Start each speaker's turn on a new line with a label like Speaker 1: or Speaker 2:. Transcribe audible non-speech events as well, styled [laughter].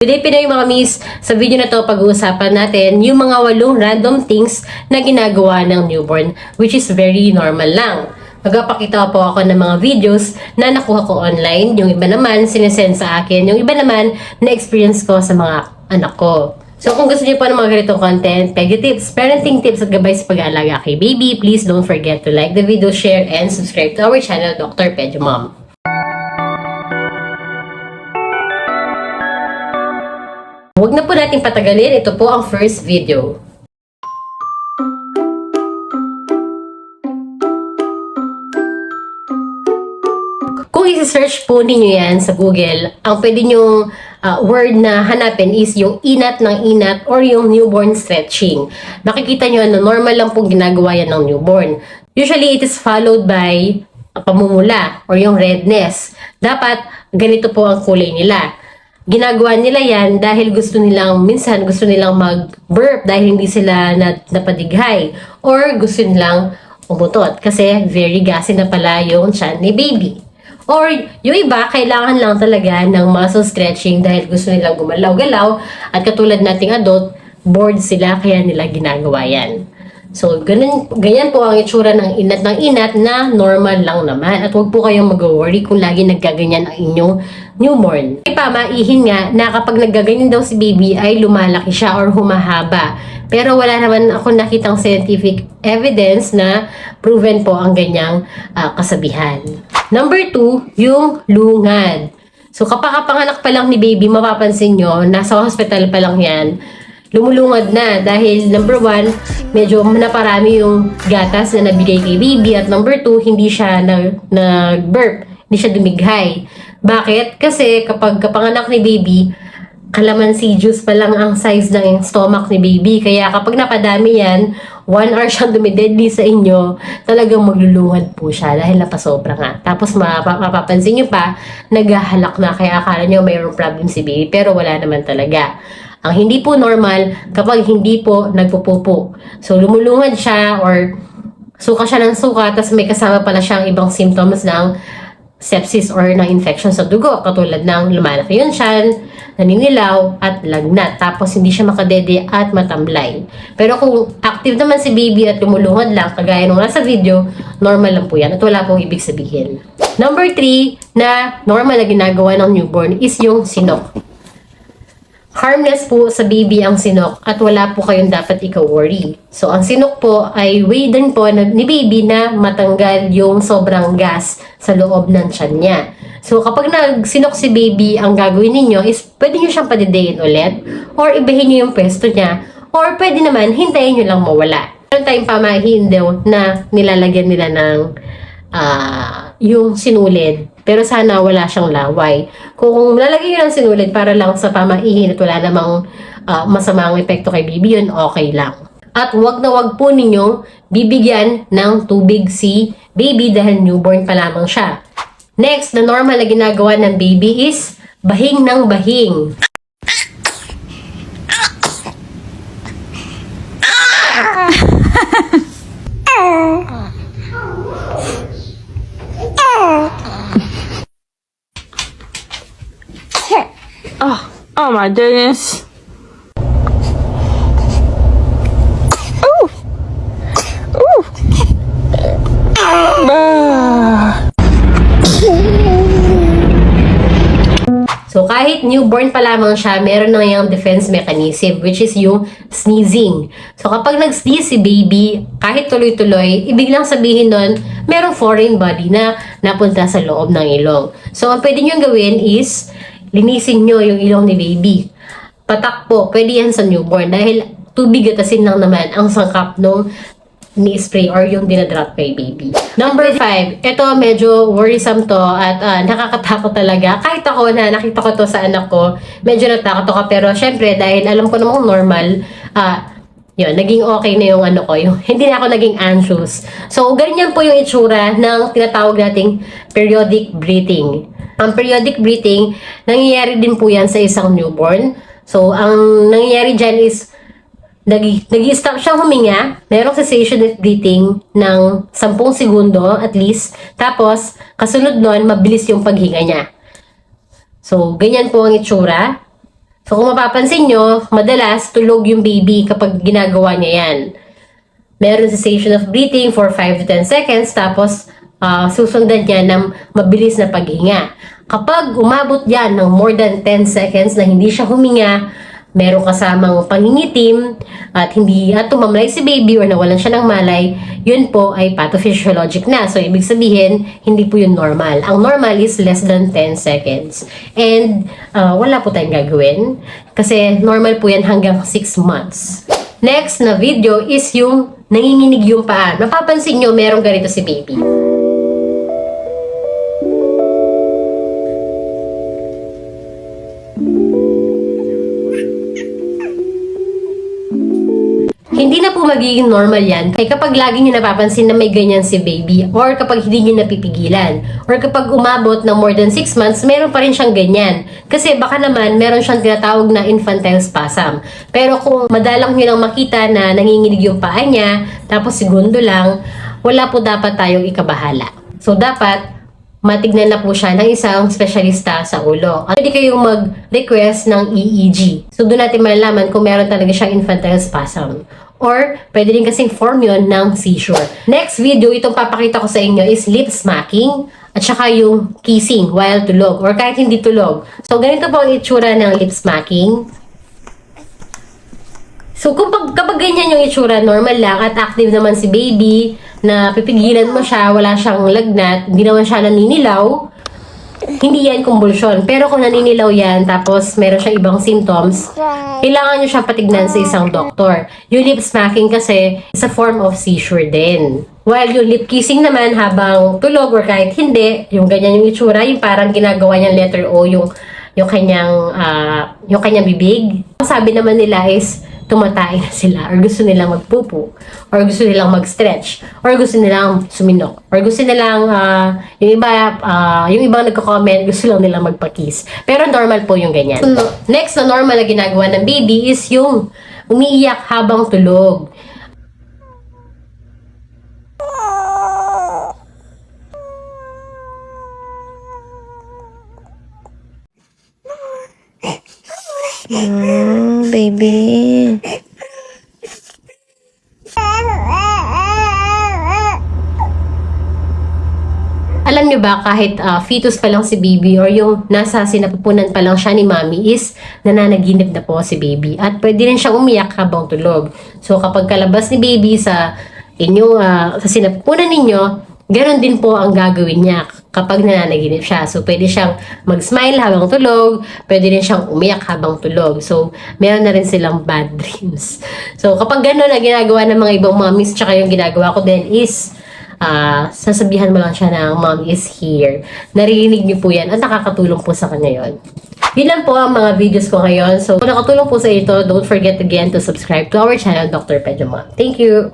Speaker 1: Today, Pinoy mga miss, sa video na to pag-uusapan natin yung mga walong random things na ginagawa ng newborn, which is very normal lang. Magpapakita po ako ng mga videos na nakuha ko online, yung iba naman sinesend sa akin, yung iba naman na-experience ko sa mga anak ko. So kung gusto niyo po ng mga ganitong content, pegi tips, parenting tips at gabay sa pag-aalaga kay baby, please don't forget to like the video, share, and subscribe to our channel, Dr. Pedro Mom. Natin patagalin. Ito po ang first video. Kung isi-search po ninyo yan sa Google, ang pwede nyo uh, word na hanapin is yung inat ng inat or yung newborn stretching. Makikita nyo na normal lang pong ginagawa yan ng newborn. Usually, it is followed by pamumula or yung redness. Dapat, ganito po ang kulay nila ginagawa nila yan dahil gusto nilang, minsan gusto nilang mag-burp dahil hindi sila na, napadighay or gusto nilang umutot kasi very gassy na pala yung chan ni baby. Or yung iba, kailangan lang talaga ng muscle stretching dahil gusto nilang gumalaw-galaw at katulad nating adult, bored sila kaya nila ginagawa yan. So, ganun, ganyan po ang itsura ng inat ng inat na normal lang naman. At huwag po kayong mag-worry kung lagi nagkaganyan ang inyong newborn. May pamaihin nga na kapag nagkaganyan daw si baby ay lumalaki siya or humahaba. Pero wala naman ako nakitang scientific evidence na proven po ang ganyang ah, kasabihan. Number two, yung lungad. So kapag kapanganak pa lang ni baby, mapapansin nyo, nasa hospital pa lang yan, lumulungad na dahil number one, medyo naparami yung gatas na nabigay kay baby at number two, hindi siya nag- nag-burp, hindi siya dumighay. Bakit? Kasi kapag kapanganak ni baby, kalamansi juice pa lang ang size ng stomach ni baby. Kaya kapag napadami yan, one hour siyang dumidedly sa inyo, talagang magluluhad po siya dahil napasobra nga. Tapos mapa- mapapansin nyo pa, naghahalak na kaya akala nyo mayroong problem si baby pero wala naman talaga. Ang hindi po normal kapag hindi po nagpupupo. So lumulungad siya or suka siya ng suka tapos may kasama pala siyang ibang symptoms ng sepsis or ng infection sa dugo katulad ng lumalaki yung tiyan, naninilaw at lagnat tapos hindi siya makadede at matamlay. Pero kung active naman si baby at lumulungad lang kagaya nung nasa video, normal lang po yan at wala pong ibig sabihin. Number 3 na normal na ginagawa ng newborn is yung sinok. Harmless po sa baby ang sinok at wala po kayong dapat ikaw-worry. So, ang sinok po ay way din po ni baby na matanggal yung sobrang gas sa loob ng tiyan niya. So, kapag nagsinok si baby, ang gagawin ninyo is pwede nyo siyang padidayin ulit or ibahin nyo yung pwesto niya or pwede naman hintayin nyo lang mawala. Meron tayong pamahiin daw na nilalagyan nila ng ah, yung sinulid. Pero sana wala siyang laway. Kung lalagay nyo ng sinulid para lang sa pamahihin at wala namang ah, masamang epekto kay baby, yun okay lang. At wag na wag po ninyong bibigyan ng tubig si baby dahil newborn pa lamang siya. Next, na normal na ginagawa ng baby is bahing ng bahing.
Speaker 2: Oh, my goodness. Ooh. Ooh.
Speaker 1: So kahit newborn pa lamang siya, meron na yung defense mechanism which is yung sneezing. So kapag nag-sneeze si baby, kahit tuloy-tuloy, ibig lang sabihin nun, merong foreign body na napunta sa loob ng ilong. So ang pwede nyo gawin is, linisin nyo yung ilong ni baby. Patak po, pwede yan sa newborn dahil tubig at asin lang naman ang sangkap nung ni spray or yung dinadrop kay baby. Number five, ito medyo worrisome to at ah, nakakatakot talaga. Kahit ako na nakita ko to sa anak ko, medyo natakot ako pero syempre dahil alam ko namang normal, ah, yun, naging okay na yung ano ko, yung [laughs] hindi na ako naging anxious. So, ganyan po yung itsura ng tinatawag nating periodic breathing. Ang periodic breathing, nangyayari din po yan sa isang newborn. So, ang nangyayari dyan is nag- nag-stop siyang huminga, merong cessation of breathing ng 10 segundo at least, tapos kasunod nun, mabilis yung paghinga niya. So, ganyan po ang itsura. So kung mapapansin nyo, madalas tulog yung baby kapag ginagawa niya yan. Meron cessation of breathing for 5 to 10 seconds tapos ah, susundan niya ng mabilis na paghinga. Kapag umabot yan ng more than 10 seconds na hindi siya huminga, meron kasamang pangingitim at hindi at tumamlay si baby or nawalan siya ng malay, yun po ay pathophysiologic na. So, ibig sabihin, hindi po yun normal. Ang normal is less than 10 seconds. And ah, wala po tayong gagawin kasi normal po yan hanggang 6 months. Next na video is yung nanginginig yung paa. Mapapansin nyo, merong ganito si baby. Hindi na po magiging normal yan kaya kapag lagi nyo napapansin na may ganyan si baby or kapag hindi nyo napipigilan or kapag umabot ng more than 6 months, meron pa rin siyang ganyan. Kasi baka naman meron siyang tinatawag na infantile spasm. Pero kung madalang nyo lang makita na nanginginig yung paa niya, tapos segundo lang, wala po dapat tayong ikabahala. So dapat matignan na po siya ng isang specialista sa ulo. At pwede kayong mag-request ng EEG. So, doon natin malalaman kung meron talaga siyang infantile spasm. Or, pwede din kasing form yun ng seizure. Next video, itong papakita ko sa inyo is lip smacking at saka yung kissing while tulog or kahit hindi tulog. So, ganito po ang itsura ng lip smacking. So, kung pag, kapag ganyan yung itsura, normal lang at active naman si baby, na pipigilan mo siya, wala siyang lagnat, hindi naman siya naninilaw, hindi yan convulsion. Pero kung naninilaw yan, tapos meron siyang ibang symptoms, kailangan nyo siya patignan sa isang doktor. Yung lip smacking kasi is a form of seizure din. While yung lip kissing naman habang tulog or kahit hindi, yung ganyan yung itsura, yung parang ginagawa niyang letter O, yung yung kanyang ah, yung kanyang bibig. Ang sabi naman nila is tumatay na sila or gusto nilang magpupo or gusto nilang mag-stretch or gusto nilang suminok or gusto nilang ah, yung iba ah, yung ibang nagko-comment gusto lang nilang magpa-kiss. Pero normal po yung ganyan. Next na normal na ginagawa ng baby is yung umiiyak habang tulog.
Speaker 3: Mm, baby.
Speaker 1: Alam ba, kahit ah, fetus pa lang si baby or yung nasa sinapupunan pa lang siya ni mommy is nananaginip na po si baby. At pwede rin siyang umiyak habang tulog. So kapag kalabas ni baby sa inyong, ah, sa sinapupunan ninyo, ganon din po ang gagawin niya kapag nananaginip siya. So pwede siyang mag-smile habang tulog, pwede rin siyang umiyak habang tulog. So meron na rin silang bad [laughs] dreams. So kapag ganon ang ginagawa ng mga ibang mommies, tsaka yung ginagawa ko din is, ah sasabihan mo lang siya na mom is here. Naririnig niyo po yan at nakakatulong po sa kanya yon. Yun lang po ang mga videos ko ngayon. So, kung nakatulong po sa ito, don't forget again to subscribe to our channel, Dr. Pedro Mom. Thank you!